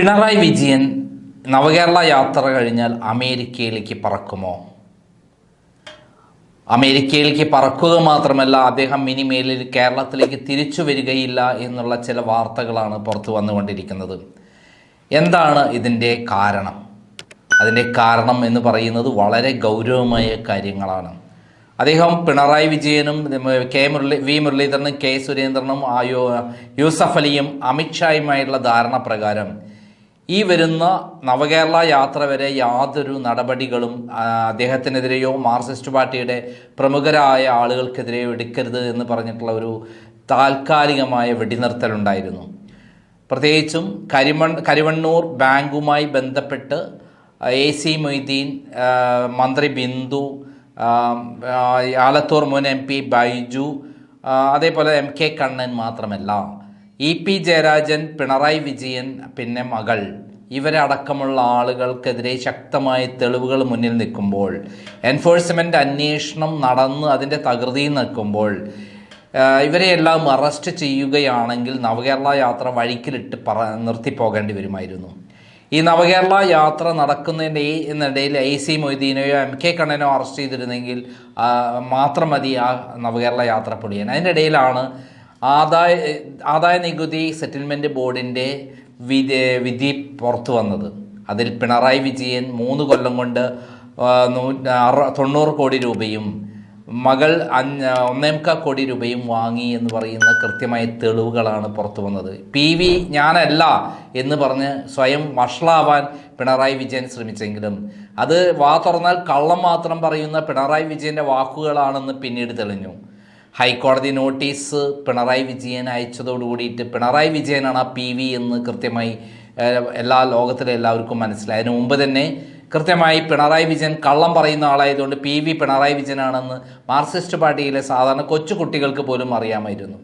പിണറായി വിജയൻ നവകേരള യാത്ര കഴിഞ്ഞാൽ അമേരിക്കയിലേക്ക് പറക്കുമോ? അമേരിക്കയിലേക്ക് പറക്കുക മാത്രമല്ല അദ്ദേഹം ഇനിമേലിൽ കേരളത്തിലേക്ക് തിരിച്ചു വരികയില്ല എന്നുള്ള ചില വാർത്തകളാണ് പുറത്തു വന്നുകൊണ്ടിരിക്കുന്നത്. എന്താണ് ഇതിന്റെ കാരണം? അതിന്റെ കാരണം എന്ന് പറയുന്നത് വളരെ ഗൗരവമായ കാര്യങ്ങളാണ്. അദ്ദേഹം പിണറായി വിജയനും കെ മുരളി വി മുരളീധരനും കെ സുരേന്ദ്രനും യൂസഫ് അലിയും അമിത്ഷായുമായുള്ള ധാരണ പ്രകാരം ഈ വരുന്ന നവകേരള യാത്ര വരെ യാതൊരു നടപടികളും അദ്ദേഹത്തിനെതിരെയോ മാർക്സിസ്റ്റ് പാർട്ടിയുടെ പ്രമുഖരായ ആളുകൾക്കെതിരെയോ എടുക്കരുത് എന്ന് പറഞ്ഞിട്ടുള്ള ഒരു താൽക്കാലികമായ വെടിനിർത്തലുണ്ടായിരുന്നു. പ്രത്യേകിച്ചും കരിമൺ കരിവണ്ണൂർ ബാങ്കുമായി ബന്ധപ്പെട്ട് എ സി മൊയ്തീൻ മന്ത്രി ബിന്ദു ആലത്തൂർ മുൻ എം പി ബൈജു അതേപോലെ എം കെ കണ്ണൻ മാത്രമല്ല. ഇ പി ജയരാജൻ പിണറായി വിജയൻ പിന്നെ മകൾ. ഇവരടക്കമുള്ള ആളുകൾക്കെതിരെ ശക്തമായ തെളിവുകൾ മുന്നിൽ നിൽക്കുമ്പോൾ എൻഫോഴ്സ്മെന്റ് അന്വേഷണം നടന്ന് അതിന്റെ തകൃതിയിൽ നിൽക്കുമ്പോൾ ഇവരെ ഇവരെയെല്ലാം അറസ്റ്റ് ചെയ്യുകയാണെങ്കിൽ നവകേരള യാത്ര വഴിക്കിലിട്ട് പറ നിർത്തിപ്പോകേണ്ടി വരുമായിരുന്നു. ഈ നവകേരള യാത്ര നടക്കുന്നതിന്റെ ഈ ഇടയിൽ എ സി മൊയ്തീനെയോ എം കെ കണ്ണനോ അറസ്റ്റ് ചെയ്തിരുന്നെങ്കിൽ മാത്രം മതി ആ നവകേരള യാത്ര പൊളിയാൻ അതിന്റെ ഇടയിലാണ് ആദായ ആദായ നികുതി സെറ്റിൽമെന്റ് ബോർഡിന്റെ വിധി വിധി പുറത്തു വന്നത്. അതിൽ പിണറായി വിജയൻ മൂന്ന് കൊല്ലം കൊണ്ട് തൊണ്ണൂറ് കോടി രൂപയും മകൾ ഒന്നേമുക്കാൽ കോടി രൂപയും വാങ്ങി എന്ന് പറയുന്ന കൃത്യമായ തെളിവുകളാണ് പുറത്തു വന്നത്. പി വി ഞാനല്ല എന്ന് പറഞ്ഞ് സ്വയം വഷളാവാൻ പിണറായി വിജയൻ ശ്രമിച്ചെങ്കിലും അത് വാ തുറന്നാൽ കള്ളം മാത്രം പറയുന്ന പിണറായി വിജയന്റെ വാക്കുകളാണെന്ന് പിന്നീട് തെളിഞ്ഞു. ഹൈക്കോടതി നോട്ടീസ് പിണറായി വിജയൻ അയച്ചതോടു കൂടിയിട്ട് പിണറായി വിജയനാണ് ആ പി വി എന്ന് കൃത്യമായി എല്ലാ ലോകത്തിലെ എല്ലാവർക്കും മനസ്സിലായി. അതിനു മുമ്പ് തന്നെ കൃത്യമായി പിണറായി വിജയൻ കള്ളം പറയുന്ന ആളായതുകൊണ്ട് പി വി പിണറായി വിജയനാണെന്ന് മാർക്സിസ്റ്റ് പാർട്ടിയിലെ സാധാരണ കൊച്ചു കുട്ടികൾക്ക് പോലും അറിയാമായിരുന്നു.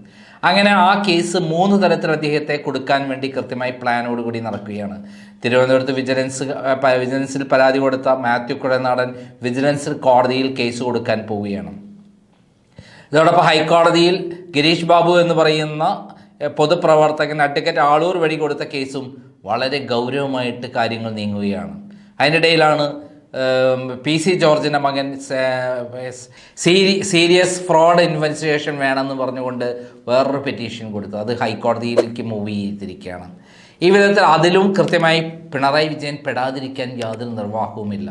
അങ്ങനെ ആ കേസ് മൂന്ന് തരത്തിൽ അദ്ദേഹത്തെ കൊടുക്കാൻ വേണ്ടി കൃത്യമായി പ്ലാനോടുകൂടി നടക്കുകയാണ്. തിരുവനന്തപുരത്ത് വിജിലൻസ് വിജിലൻസിൽ പരാതി കൊടുത്ത മാത്യു കുഴനാടൻ വിജിലൻസിൽ കോടതിയിൽ കേസ് കൊടുക്കാൻ പോവുകയാണ്. ഇതോടൊപ്പം ഹൈക്കോടതിയിൽ ഗിരീഷ് ബാബു എന്ന് പറയുന്ന പൊതുപ്രവർത്തകൻ അഡ്വക്കേറ്റ് ആളൂർ വഴി കൊടുത്ത കേസും വളരെ ഗൗരവമായിട്ട് കാര്യങ്ങൾ നീങ്ങുകയാണ്. അതിനിടയിലാണ് പി സി ജോർജിന്റെ മകൻ സീരിയസ് ഫ്രോഡ് ഇൻവെസ്റ്റിഗേഷൻ വേണമെന്ന് പറഞ്ഞുകൊണ്ട് വേറൊരു പെറ്റീഷൻ കൊടുത്തു. അത് ഹൈക്കോടതിയിലേക്ക് മൂവ് ചെയ്തിരിക്കുകയാണ്. ഈ വിധത്തിൽ അതിലും കൃത്യമായി പിണറായി വിജയൻ പെടാതിരിക്കാൻ യാതൊരു നിർവാഹവുമില്ല.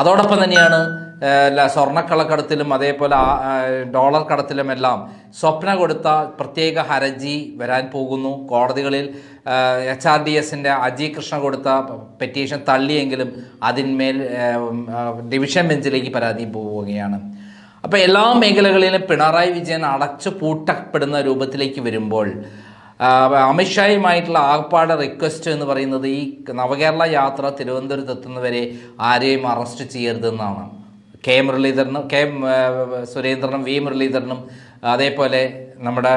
അതോടൊപ്പം തന്നെയാണ് സ്വർണക്കളക്കടത്തിലും അതേപോലെ ഡോളർ കടത്തിലും ഡോളർ കടത്തിലുമെല്ലാം സ്വപ്ന കൊടുത്ത പ്രത്യേക ഹർജി വരാൻ പോകുന്നു. കോടതികളിൽ എച്ച് ആർ ഡി എസിന്റെ അജി കൃഷ്ണ കൊടുത്ത പെറ്റീഷൻ തള്ളിയെങ്കിലും അതിന്മേൽ ഡിവിഷൻ ബെഞ്ചിലേക്ക് പരാതി പോവുകയാണ്. അപ്പോൾ എല്ലാ മേഖലകളിലും പിണറായി വിജയൻ അടച്ചു പൂട്ടപ്പെടുന്ന രൂപത്തിലേക്ക് വരുമ്പോൾ അമിത്ഷായുമായിട്ടുള്ള ആകപ്പാട് റിക്വസ്റ്റ് എന്ന് പറയുന്നത് ഈ നവകേരള യാത്ര തിരുവനന്തപുരത്ത് എത്തുന്നവരെ ആരെയും അറസ്റ്റ് ചെയ്യരുതെന്നാണ്. കെ മുരളീധരനും കെ സുരേന്ദ്രനും വി മുരളീധരനും അതേപോലെ നമ്മുടെ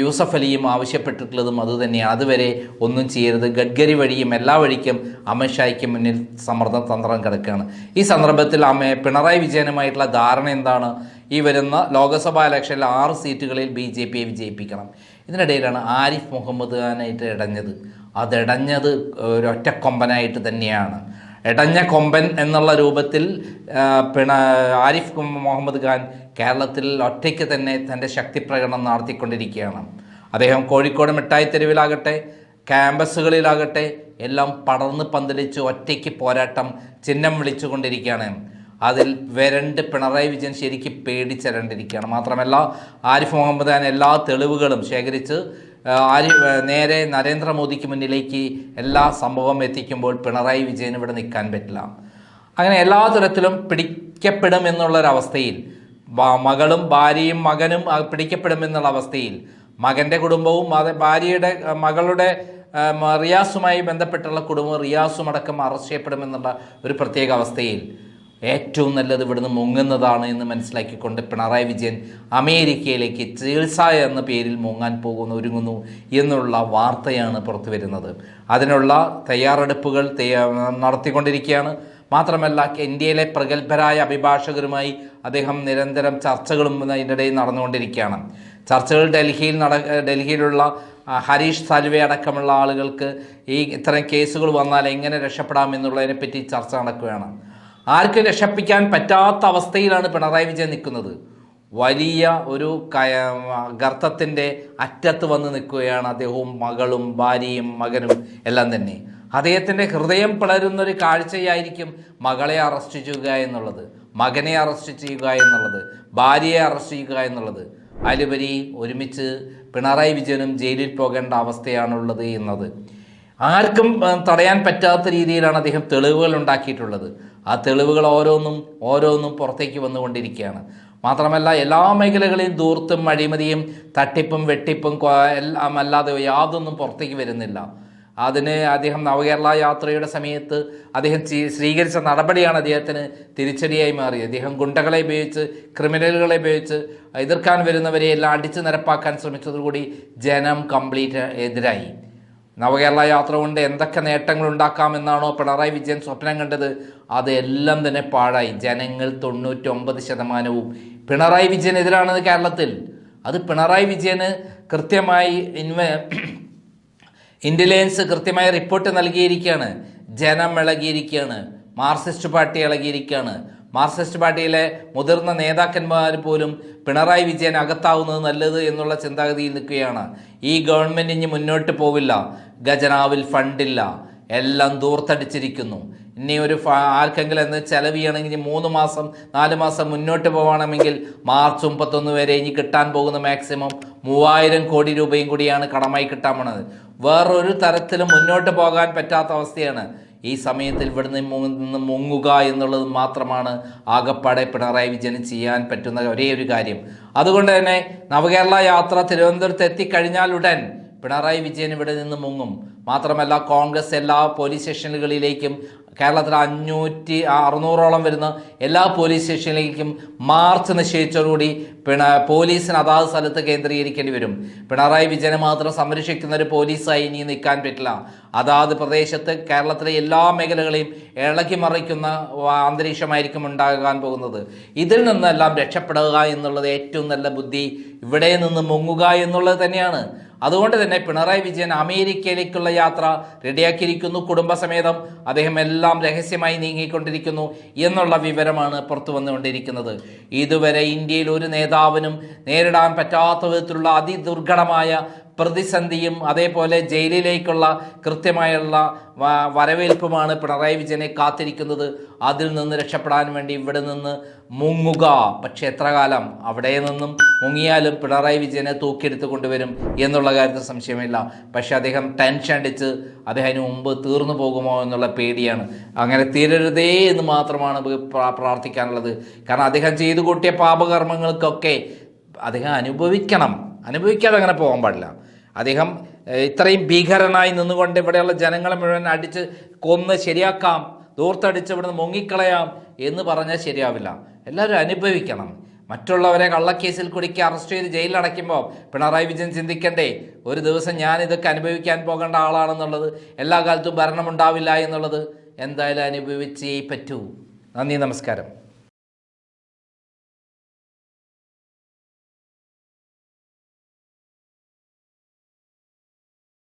യൂസഫ് അലിയും ആവശ്യപ്പെട്ടിട്ടുള്ളതും അതുതന്നെയാണ് അതുവരെ ഒന്നും ചെയ്യരുത്. ഗഡ്കരി വഴിയും എല്ലാ വഴിക്കും അമിത്ഷായ്ക്ക് മുന്നിൽ സമ്മർദ്ദ തന്ത്രം കിടക്കുകയാണ്. ഈ സന്ദർഭത്തിൽ അമ്മ പിണറായി വിജയനുമായിട്ടുള്ള ധാരണ എന്താണ്? ഈ വരുന്ന ലോക്സഭാ ഇലക്ഷനിൽ ആറ് സീറ്റുകളിൽ ബി ജെ പിയെ വിജയിപ്പിക്കണം. ഇതിനിടയിലാണ് ആരിഫ് മുഹമ്മദ് ഖാനായിട്ട് ഇടഞ്ഞത്. അതിടഞ്ഞത് ഒരൊറ്റ കൊമ്പനായിട്ട് തന്നെയാണ്. ഇടഞ്ഞ കൊമ്പൻ എന്നുള്ള രൂപത്തിൽ പിണ ആരിഫ് മുഹമ്മദ് ഖാൻ കേരളത്തിൽ ഒറ്റയ്ക്ക് തന്നെ തന്റെ ശക്തി പ്രകടനം നടത്തിക്കൊണ്ടിരിക്കുകയാണ്. അദ്ദേഹം കോഴിക്കോട് മിഠായി തെരുവിലാകട്ടെ ക്യാമ്പസുകളിലാകട്ടെ എല്ലാം പടർന്ന് പന്തലിച്ച് ഒറ്റയ്ക്ക് പോരാട്ടം ചിഹ്നം വിളിച്ചുകൊണ്ടിരിക്കുകയാണ്. അതിൽ വരണ്ട് പിണറായി വിജയൻ ശരിക്കും പേടിച്ചരണ്ടിരിക്കുകയാണ്. മാത്രമല്ല ആരിഫ് മുഹമ്മദ് ഖാൻ എല്ലാ തെളിവുകളും ശേഖരിച്ച് ആരി നേരെ നരേന്ദ്രമോദിക്ക് മുന്നിലേക്ക് എല്ലാ സംഭവം എത്തിക്കുമ്പോൾ പിണറായി വിജയൻ ഇവിടെ നിൽക്കാൻ പറ്റില്ല. അങ്ങനെ എല്ലാ തരത്തിലും പിടിക്കപ്പെടും എന്നുള്ളൊരവസ്ഥയിൽ ബ- മകളും ഭാര്യയും മകനും പിടിക്കപ്പെടുമെന്നുള്ള അവസ്ഥയിൽ മകന്റെ കുടുംബവും അത് ഭാര്യയുടെ മകളുടെ റിയാസുമായി ബന്ധപ്പെട്ടുള്ള കുടുംബം റിയാസും അടക്കം അറസ്റ്റ് ചെയ്യപ്പെടുമെന്നുള്ള ഒരു പ്രത്യേക അവസ്ഥയിൽ ഏറ്റവും നല്ലത് ഇവിടുന്ന് മുങ്ങുന്നതാണ് എന്ന് മനസ്സിലാക്കിക്കൊണ്ട് പിണറായി വിജയൻ അമേരിക്കയിലേക്ക് ചികിത്സ എന്ന പേരിൽ മുങ്ങാൻ പോകുന്നു ഒരുങ്ങുന്നു എന്നുള്ള വാർത്തയാണ് പുറത്തു വരുന്നത്. അതിനുള്ള തയ്യാറെടുപ്പുകൾ തയ്യാ നടത്തിക്കൊണ്ടിരിക്കുകയാണ്. മാത്രമല്ല ഇന്ത്യയിലെ പ്രഗത്ഭരായ അഭിഭാഷകരുമായി അദ്ദേഹം നിരന്തരം ചർച്ചകളും ഇതിനിടയിൽ നടന്നുകൊണ്ടിരിക്കുകയാണ്. ചർച്ചകൾ ഡൽഹിയിൽ നട ഡൽഹിയിലുള്ള ഹരീഷ് സാൽവെ അടക്കമുള്ള ആളുകൾക്ക് ഈ ഇത്തരം കേസുകൾ വന്നാൽ എങ്ങനെ രക്ഷപ്പെടാം എന്നുള്ളതിനെപ്പറ്റി ചർച്ച നടക്കുകയാണ്. ആർക്കും രക്ഷപ്പിക്കാൻ പറ്റാത്ത അവസ്ഥയിലാണ് പിണറായി വിജയൻ നിൽക്കുന്നത്. വലിയ ഒരു ഗർത്തത്തിന്റെ അറ്റത്ത് വന്ന് നിൽക്കുകയാണ് അദ്ദേഹവും മകളും ഭാര്യയും മകനും എല്ലാം തന്നെ. അദ്ദേഹത്തിന്റെ ഹൃദയം പിളരുന്നൊരു കാഴ്ചയായിരിക്കും മകളെ അറസ്റ്റ് ചെയ്യുക എന്നുള്ളത് മകനെ അറസ്റ്റ് ചെയ്യുക എന്നുള്ളത് ഭാര്യയെ അറസ്റ്റ് ചെയ്യുക എന്നുള്ളത്. അതിലുപരി ഒരുമിച്ച് പിണറായി വിജയനും ജയിലിൽ പോകേണ്ട അവസ്ഥയാണുള്ളത് എന്നത്. ആർക്കും തടയാൻ പറ്റാത്ത രീതിയിലാണ് അദ്ദേഹം തെളിവുകൾ ഉണ്ടാക്കിയിട്ടുള്ളത്. ആ തെളിവുകൾ ഓരോന്നും ഓരോന്നും പുറത്തേക്ക് വന്നുകൊണ്ടിരിക്കുകയാണ്. മാത്രമല്ല എല്ലാ മേഖലകളിലും ദൂർത്തും അഴിമതിയും തട്ടിപ്പും വെട്ടിപ്പും എല്ലാം അല്ലാതെ യാതൊന്നും പുറത്തേക്ക് വരുന്നില്ല. അതിന് അദ്ദേഹം നവകേരള യാത്രയുടെ സമയത്ത് അദ്ദേഹം സ്വീകരിച്ച നടപടിയാണ് അദ്ദേഹത്തിന് തിരിച്ചടിയായി മാറിയത്. അദ്ദേഹം ഗുണ്ടകളെ ഉപയോഗിച്ച് ക്രിമിനലുകളെ ഉപയോഗിച്ച് എതിർക്കാൻ വരുന്നവരെ എല്ലാം അടിച്ചു നിരപ്പാക്കാൻ ശ്രമിച്ചതോടുകൂടി ജനം കംപ്ലീറ്റ് എതിരായി. നവകേരള യാത്ര കൊണ്ട് എന്തൊക്കെ നേട്ടങ്ങൾ ഉണ്ടാക്കാമെന്നാണോ പിണറായി വിജയൻ സ്വപ്നം കണ്ടത്? അതെല്ലാം തന്നെ പാഴായി. ജനങ്ങൾ തൊണ്ണൂറ്റൊമ്പത് ശതമാനവും പിണറായി വിജയനെതിരാണ് കേരളത്തിൽ. അത് പിണറായി വിജയന് കൃത്യമായി ഇൻവ ഇന്റലിജൻസ് കൃത്യമായ റിപ്പോർട്ട് നൽകിയിരിക്കുകയാണ്. ജനം ഇളകിയിരിക്കുകയാണ്. മാർക്സിസ്റ്റ് പാർട്ടി ഇളകിയിരിക്കുകയാണ്. മാർക്സിസ്റ്റ് പാർട്ടിയിലെ മുതിർന്ന നേതാക്കന്മാർ പോലും പിണറായി വിജയൻ അകത്താവുന്നത് നല്ലത് എന്നുള്ള ചിന്താഗതിയിൽ നിൽക്കുകയാണ്. ഈ ഗവൺമെന്റ് ഇനി മുന്നോട്ട് പോവില്ല. ഖജനാവിൽ ഫണ്ടില്ല എല്ലാം ദൂർത്തടിച്ചിരിക്കുന്നു. ഇനി ഒരു ആർക്കെങ്കിലും എന്ന് ചെലവ് ചെയ്യണമെങ്കിൽ മൂന്ന് മാസം നാല് മാസം മുന്നോട്ട് പോകണമെങ്കിൽ മാർച്ച് മുപ്പത്തൊന്ന് വരെ ഇനി കിട്ടാൻ പോകുന്ന മാക്സിമം മൂവായിരം കോടി രൂപയും കൂടിയാണ് കടമായി കിട്ടാൻ പോണത്. വേറൊരു തരത്തിലും മുന്നോട്ട് പോകാൻ പറ്റാത്ത അവസ്ഥയാണ്. ഈ സമയത്തിൽ ഇവിടുന്ന് നിന്ന് മുങ്ങുക എന്നുള്ളത് മാത്രമാണ് ആകപ്പാടെ പിണറായി വിജയന് ചെയ്യാൻ പറ്റുന്ന ഒരേ ഒരു കാര്യം. അതുകൊണ്ട് തന്നെ നവകേരള യാത്ര തിരുവനന്തപുരത്ത് എത്തിക്കഴിഞ്ഞാലുടൻ പിണറായി വിജയൻ ഇവിടെ നിന്ന് മുങ്ങും. മാത്രമല്ല കോൺഗ്രസ് എല്ലാ പോലീസ് സ്റ്റേഷനുകളിലേക്കും കേരളത്തിൽ അഞ്ഞൂറ്റി അറുന്നൂറോളം വരുന്ന എല്ലാ പോലീസ് സ്റ്റേഷനിലേക്കും മാർച്ച് നിശ്ചയിച്ചതോടുകൂടി പിണ പോലീസിന് അതാത് സ്ഥലത്ത് കേന്ദ്രീകരിക്കേണ്ടി വരും. പിണറായി വിജയനെ മാത്രം സംരക്ഷിക്കുന്ന ഒരു പോലീസായി ഇനി നിൽക്കാൻ പറ്റില്ല. അതാത് പ്രദേശത്ത് കേരളത്തിലെ എല്ലാ മേഖലകളെയും ഇളക്കി മറിക്കുന്ന അന്തരീക്ഷമായിരിക്കും ഉണ്ടാകാൻ പോകുന്നത്. ഇതിൽ നിന്നെല്ലാം രക്ഷപ്പെടുക എന്നുള്ളത് ഏറ്റവും നല്ല ബുദ്ധി ഇവിടെ നിന്ന് മുങ്ങുക എന്നുള്ളത് തന്നെയാണ്. അതുകൊണ്ട് തന്നെ പിണറായി വിജയൻ അമേരിക്കയിലേക്കുള്ള യാത്ര റെഡിയാക്കിയിരിക്കുന്നു. കുടുംബസമേതം അദ്ദേഹം എല്ലാം രഹസ്യമായി നീങ്ങിക്കൊണ്ടിരിക്കുന്നു എന്നുള്ള വിവരമാണ് പുറത്തു വന്നുകൊണ്ടിരിക്കുന്നത്. ഇതുവരെ ഇന്ത്യയിൽ ഒരു നേതാവിനും നേരിടാൻ പറ്റാത്ത വിധത്തിലുള്ള അതിദുർഘടമായ പ്രതിസന്ധിയും അതേപോലെ ജയിലിലേക്കുള്ള കൃത്യമായുള്ള വരവേൽപ്പുമാണ് പിണറായി വിജയനെ കാത്തിരിക്കുന്നത്. അതിൽ നിന്ന് രക്ഷപ്പെടാൻ വേണ്ടി ഇവിടെ നിന്ന് മുങ്ങുക. പക്ഷേ എത്ര കാലം അവിടെ നിന്നും മുങ്ങിയാലും പിണറായി വിജയനെ തൂക്കിയെടുത്ത് കൊണ്ടുവരും എന്നുള്ള കാര്യത്തിൽ സംശയമില്ല. പക്ഷെ അദ്ദേഹം ടെൻഷൻ അടിച്ച് അദ്ദേഹം അതിന് മുമ്പ് തീർന്നു പോകുമോ എന്നുള്ള പേടിയാണ്. അങ്ങനെ തീരരുതേ എന്ന് മാത്രമാണ് പ്രാർത്ഥിക്കാനുള്ളത്. കാരണം അദ്ദേഹം ചെയ്തു കൂട്ടിയ പാപകർമ്മങ്ങൾക്കൊക്കെ അദ്ദേഹം അനുഭവിക്കണം. അനുഭവിക്കാതെ അങ്ങനെ പോകാൻ പാടില്ല. അദ്ദേഹം ഇത്രയും ഭീകരനായി നിന്നുകൊണ്ട് ഇവിടെയുള്ള ജനങ്ങളെ മുഴുവൻ അടിച്ച് കൊന്ന് ശരിയാക്കാം ദൂർത്തടിച്ച് ഇവിടുന്ന് മുങ്ങിക്കളയാം എന്ന് പറഞ്ഞാൽ ശരിയാവില്ല. എല്ലാവരും അനുഭവിക്കണം. മറ്റുള്ളവരെ കള്ളക്കേസിൽ കുടുക്കി അറസ്റ്റ് ചെയ്ത് ജയിലിൽ അടയ്ക്കുമ്പോൾ പിണറായി വിജയൻ ചിന്തിക്കണ്ടേ ഒരു ദിവസം ഞാൻ ഇതൊക്കെ അനുഭവിക്കാൻ പോകേണ്ട ആളാണെന്നുള്ളത് എല്ലാ കാലത്തും ഭരണമുണ്ടാവില്ല എന്നുള്ളത് എന്തായാലും അനുഭവിച്ചേ പറ്റൂ. നന്ദി നമസ്കാരം.